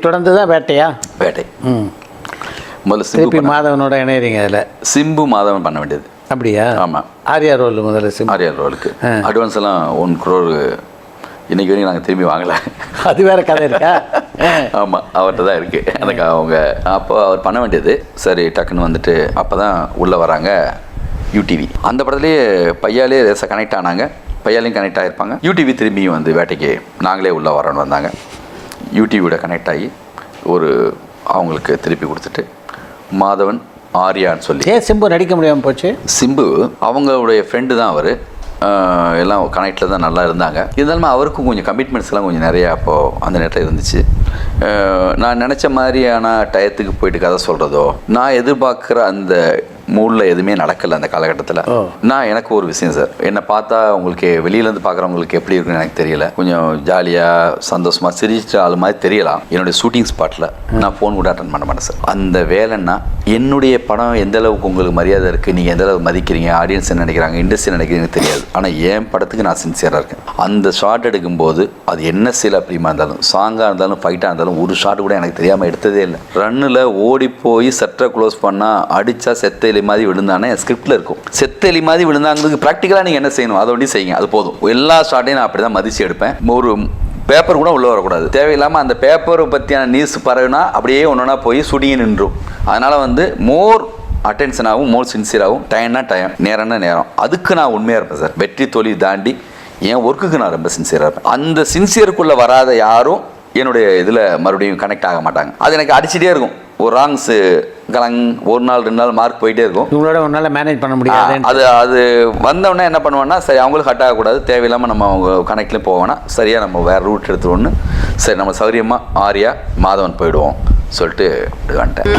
தொடர்ந்து தான் வேட்டையா? வேட்டை. ம். முதல்ல சிம்பு திருப்பி பண்ண- மாதவனோட இணையறீங்க அதில். சிம்பு மாதவன் பண்ண வேண்டியது. அப்படியா? ஆமாம் ஆர்யா ரோல் முதல்ல சிம் ஆரியார் ரோலுக்கு. அட்வான்ஸ் எல்லாம் ஒன் குரோர் இன்னைக்கு வரைக்கும் நாங்கள் திரும்பி வாங்கல. அது வேற கதை இருக்கா. ஆமாம் அவர்கிட்ட தான் இருக்குது எனக்கு அவங்க அப்போ அவர் பண்ண வேண்டியது. சரி டக்குன்னு வந்துட்டு அப்போ தான் உள்ளே வராங்க. யூடிவி அந்த படத்துலேயே பையாலே கனெக்ட் ஆனாங்க. பையாலையும் கனெக்ட் ஆகிருப்பாங்க யூடிவி திரும்பியும் வந்து வேட்டைக்கு நாங்களே உள்ளே வரோன்னு வந்தாங்க. யூடிவியோட கனெக்ட் ஆகி ஒரு அவங்களுக்கு திருப்பி கொடுத்துட்டு மாதவன் ஆர்யான்னு சொல்லி. ஏன் சிம்பு நடிக்க முடியாமல் போச்சு? சிம்பு அவங்களுடைய ஃப்ரெண்டு தான் அவர். எல்லாம் கனெக்டில் தான் நல்லா இருந்தாங்க. இருந்தாலுமே அவருக்கும் கொஞ்சம் கமிட்மெண்ட்ஸ்லாம் கொஞ்சம் நிறையா அப்போது அந்த நேரத்தில் இருந்துச்சு. நான் நினச்ச மாதிரியான டயத்துக்கு போயிட்டு கதை சொல்கிறதோ நான் எதிர்பார்க்குற அந்த மூடில் எதுவுமே நடக்கலை அந்த காலகட்டத்தில். நான் எனக்கு ஒரு விஷயம் சார். என்னை பார்த்தா உங்களுக்கு வெளியிலேருந்து பார்க்குறவங்களுக்கு எப்படி இருக்குன்னு எனக்கு தெரியல. கொஞ்சம் ஜாலியாக சந்தோஷமாக சிரிச்ச ஆள் மாதிரி தெரியலாம் என்னுடைய ஷூட்டிங் ஸ்பாட்டில் நான் ஃபோன் கூட அட்டன் பண்ண மாட்டேன் சார். அந்த வேலைன்னா என்னுடைய படம் எந்த அளவுக்கு உங்களுக்கு மரியாதை இருக்குது நீங்கள் எந்த அளவுக்கு மதிக்கிறீங்க? ஆடியன்ஸ் என்ன நினைக்கிறாங்க? இண்டஸ்ட்ரி நினைக்கிறீங்கன்னு தெரியாது. ஆனால் என் படத்துக்கு நான் சின்சியராக இருக்கேன். அந்த ஷாட் எடுக்கும்போது அது என்ன சீல அப்படிமா இருந்தாலும் சாங்காக இருந்தாலும் ஃபைட்டாக இருந்தாலும் ஒரு ஷாட் கூட எனக்கு தெரியாமல் எடுத்ததே இல்லை. ரன்னில் ஓடி போய் சட்டை க்ளோஸ் பண்ணால் அடித்தா செத்த எலி மாதிரி விழுந்தானே ஸ்கிரிப்டில் இருக்கும். செத்த எலி மாதிரி விழுந்தாங்கிறதுக்கு ப்ராக்டிக்கலாக நீங்கள் என்ன செய்யணும்? அதை ஒண்டி செய்யுங்க. அது போதும். எல்லா ஷாட்டையும் நான் அப்படி தான் மதிச்சு எடுப்பேன். ஒரு பேப்பர் கூட உள்ளே வரக்கூடாது. தேவையில்லாமல் அந்த பேப்பரை பற்றியான நியூஸ் பரவினா அப்படியே ஒன்றா போய் சுடியே நின்றும். அதனால் வந்து மோர் அட்டென்ஷனாகவும் மோர் சின்சியராகவும் டைம்னா டைம் நேரம்னா நேரம் அதுக்கு நான் உண்மையாக இருப்பேன் சார். வெற்றி தொழில் தாண்டி என் ஒர்க்குக்கு நான் ரொம்ப சின்சியராக இருப்பேன். அந்த சின்சியருக்குள்ளே வராத யாரும் என்னுடைய இதில் மறுபடியும் கனெக்ட் ஆக மாட்டாங்க. அது எனக்கு அடிச்சிட்டே இருக்கும். ஒரு ராங்ஸு கலங் ஒரு நாள் ரெண்டு நாள் மார்க் போயிட்டே இருக்கும். இவங்களோட உன்னால மேனேஜ் பண்ண முடியாது. அது அது வந்தவொடனே என்ன பண்ணுவேன்னா சரி அவங்களுக்கு ஹட் ஆகக்கூடாது தேவையில்லாமல் நம்ம அவங்க கனெக்ட்லேயும் போவோம்னா சரியாக நம்ம வேறு ரூட் எடுத்துருவோன்னு சரி நம்ம சௌரியமாக ஆரியா மாதவன் போயிடுவோம் சொல்லிட்டு இப்படி வந்துட்டேன்